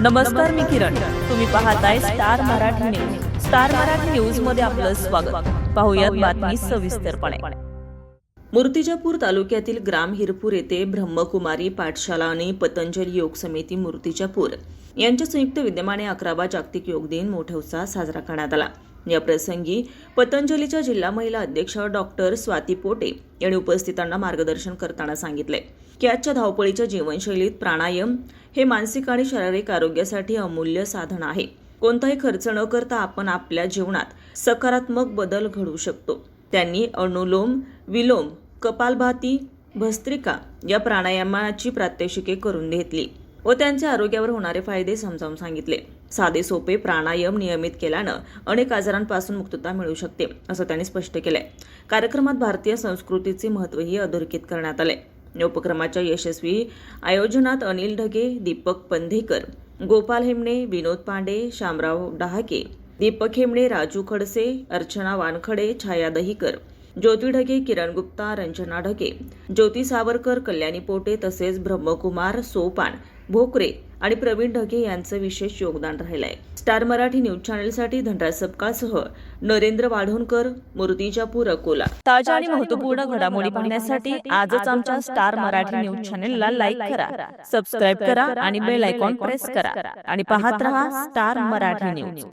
नमस्कार मी किरण. तुम्ही पाहताय star Marathi news. Star Marathi न्यूजमध्ये आपलं स्वागत. पाहुयात बातमी सविस्तरपणे. मूर्तिजापूर तालुक्यातील ग्राम हिरपूर येथे ब्रह्मकुमारी पाठशाला आणि पतंजली योग समिती मूर्तिजापूर यांच्या संयुक्त विद्यमाने अकरावा जागतिक योग दिन मोठ्या उत्साहात साजरा करण्यात आला. या प्रसंगी पतंजलीच्या जिल्हा महिला अध्यक्ष डॉक्टर स्वाती पोटे यांनी उपस्थितांना मार्गदर्शन करताना सांगितले. की आजच्या धावपळीच्या जीवनशैलीत प्राणायाम हे मानसिक आणि शारीरिक आरोग्यासाठी अमूल्य साधन आहे. कोणताही खर्च न करता आपण आपल्या जीवनात सकारात्मक बदल घडवू शकतो. त्यांनी अनुलोम विलोम कपालभाती भस्त्रिका या प्राणायामाची प्रात्यक्षिके करून घेतली. व त्यांच्या आरोग्यावर होणारे फायदे समजावून सांगितले. साधे सोपे प्राणायाम नियमित केल्यानं अनेक आजारांपासून मुक्तता मिळू शकते असं त्यांनी स्पष्ट केलंय. कार्यक्रमात भारतीय संस्कृतीचे महत्वही अधोरेखित करण्यात आले. या उपक्रमाच्या यशस्वी आयोजनात अनिल ढगे दीपक पंधेकर गोपाल हेमणे विनोद पांडे शामराव डहाके दीपक हेमणे राजू खडसे अर्चना वानखडे छाया दहीकर ज्योती ढगे किरण गुप्ता रंजना ढगे ज्योती सावरकर कल्याणी पोटे तसेच ब्रह्मकुमार सोपान भोकरे आणि प्रवीण ढगे यांचं विशेष योगदान राहिलं आहे स्टार मराठी न्यूज चॅनलसाठी धनराज सपकासह नरेंद्र वाढोणकर मूर्तिजापूर अकोला. ताज्या आणि महत्त्वपूर्ण घडामोडी पाहण्यासाठी आजच आमच्या स्टार मराठी न्यूज चॅनलला लाईक करा सबस्क्राईब करा आणि बेल आयकॉन प्रेस करा. आणि पाहत रहा स्टार मराठी न्यूज.